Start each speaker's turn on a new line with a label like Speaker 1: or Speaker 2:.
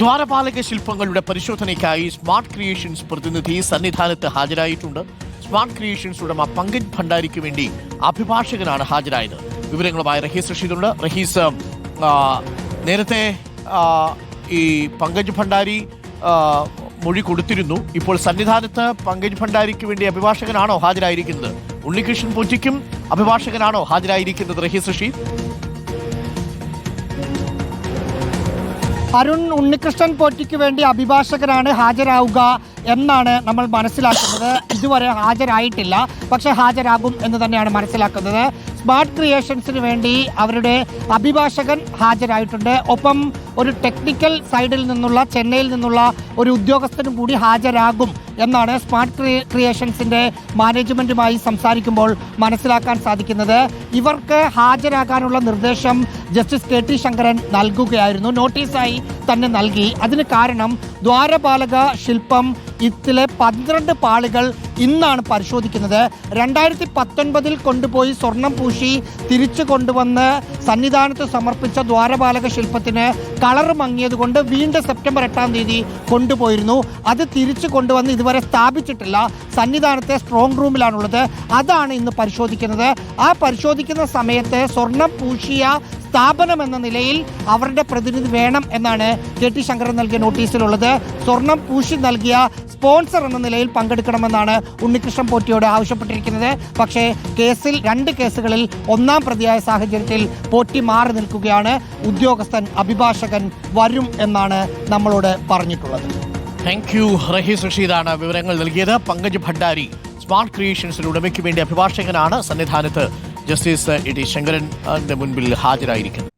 Speaker 1: ദ്വാരപാലക ശില്പങ്ങളുടെ പരിശോധനയ്ക്കായി smart creations പ്രതിനിധി സന്നിധാനത്ത് ഹാജരായിട്ടുണ്ട്. സ്മാർട്ട് ക്രിയേഷൻസ് ഉടമ പങ്കജ് ഭണ്ഡാരിക്ക് വേണ്ടി അഭിഭാഷകനാണ് ഹാജരായത്. വിവരങ്ങളുമായി റഹീസ് റഷീദുണ്ട്. റഹീസ് നേരത്തെ ഈ പങ്കജ് ഭണ്ഡാരി മൊഴി കൊടുത്തിരുന്നു. ഇപ്പോൾ സന്നിധാനത്ത് പങ്കജ് ഭണ്ഡാരിക്ക് വേണ്ടി അഭിഭാഷകനാണോ ഹാജരായിരിക്കുന്നത്? ഉണ്ണികൃഷ്ണൻ പൂജയ്ക്കും അഭിഭാഷകനാണോ ഹാജരായിരിക്കുന്നത് റഹീസ് റഷീദ്?
Speaker 2: അരുൺ ഉണ്ണികൃഷ്ണൻ പോറ്റിക്ക് വേണ്ടി അഭിഭാഷകനാണ് ഹാജരാവുക എന്നാണ് നമ്മൾ മനസ്സിലാക്കുന്നത്. ഇതുവരെ ഹാജരായിട്ടില്ല. പക്ഷേ ഹാജരാകും എന്ന് തന്നെയാണ് മനസ്സിലാക്കുന്നത്. സ്മാർട്ട് ക്രിയേഷൻസിന് വേണ്ടി അവരുടെ അഭിഭാഷകൻ ഹാജരായിട്ടുണ്ട്. ഒപ്പം ഒരു ടെക്നിക്കൽ സൈഡിൽ നിന്നുള്ള ചെന്നൈയിൽ നിന്നുള്ള ഒരു ഉദ്യോഗസ്ഥനും കൂടി ഹാജരാകും എന്നാണ് സ്മാർട്ട് ക്രിയേഷൻസിന്റെ മാനേജ്മെന്റുമായി സംസാരിക്കുമ്പോൾ മനസ്സിലാക്കാൻ സാധിക്കുന്നത്. ഇവർക്ക് ഹാജരാകാനുള്ള നിർദ്ദേശം ജസ്റ്റിസ് കെ ടി ശങ്കരൻ നൽകുകയായിരുന്നു. നോട്ടീസായി തന്നെ നൽകി. അതിന് കാരണം ദ്വാരപാലക ശില്പം ഇതിലെ പന്ത്രണ്ട് പാളികൾ ഇന്നാണ് പരിശോധിക്കുന്നത്. രണ്ടായിരത്തി പത്തൊൻപതിൽ കൊണ്ടുപോയി സ്വർണം പൂശി തിരിച്ചു കൊണ്ടുവന്ന് സന്നിധാനത്ത് സമർപ്പിച്ച ദ്വാരപാലക ശില്പത്തിന് കളർ മങ്ങിയതുകൊണ്ട് വീണ്ടും സെപ്റ്റംബർ എട്ടാം തീയതി കൊണ്ടുപോയിരുന്നു. അത് തിരിച്ചു കൊണ്ടുവന്ന് ഇതുവരെ സ്ഥാപിച്ചിട്ടില്ല. സന്നിധാനത്തെ സ്ട്രോങ് റൂമിലാണുള്ളത് അതാണ് ഇന്ന് പരിശോധിക്കുന്നത്. ആ പരിശോധിക്കുന്ന സമയത്ത് സ്വർണം പൂശിയ സ്ഥാപനം എന്ന നിലയിൽ അവരുടെ പ്രതിനിധി വേണം എന്നാണ് കെ ടി ശങ്കരൻ നൽകിയ നോട്ടീസിലുള്ളത്. സ്വർണം പൂശി നൽകിയ സ്പോൺസർ എന്ന നിലയിൽ പങ്കെടുക്കണമെന്നാണ് ഉണ്ണികൃഷ്ണൻ പോറ്റിയോട് ആവശ്യപ്പെട്ടിരിക്കുന്നത്. പക്ഷേ കേസിൽ രണ്ട് കേസുകളിൽ ഒന്നാം പ്രതിയായ സാഹചര്യത്തിൽ പോറ്റി മാറി നിൽക്കുകയാണ്. ഉദ്യോഗസ്ഥൻ അഭിഭാഷകൻ വരും എന്നാണ് നമ്മളോട് പറഞ്ഞിട്ടുള്ളത്.
Speaker 1: താങ്ക് യു റഹീസ് റഷീദാണ് വിവരങ്ങൾ നൽകിയത്. പങ്കജ് ഭണ്ഡാരി സ്മാർട്ട് ക്രിയേഷൻസിന് ഉടമയ്ക്ക് വേണ്ടി അഭിഭാഷകനാണ് സന്നിധാനത്ത്. ജസ്റ്റിസ് ഇ ടി ശങ്കരൻ മുൻപിൽ ഹാജരായിരിക്കുന്നത്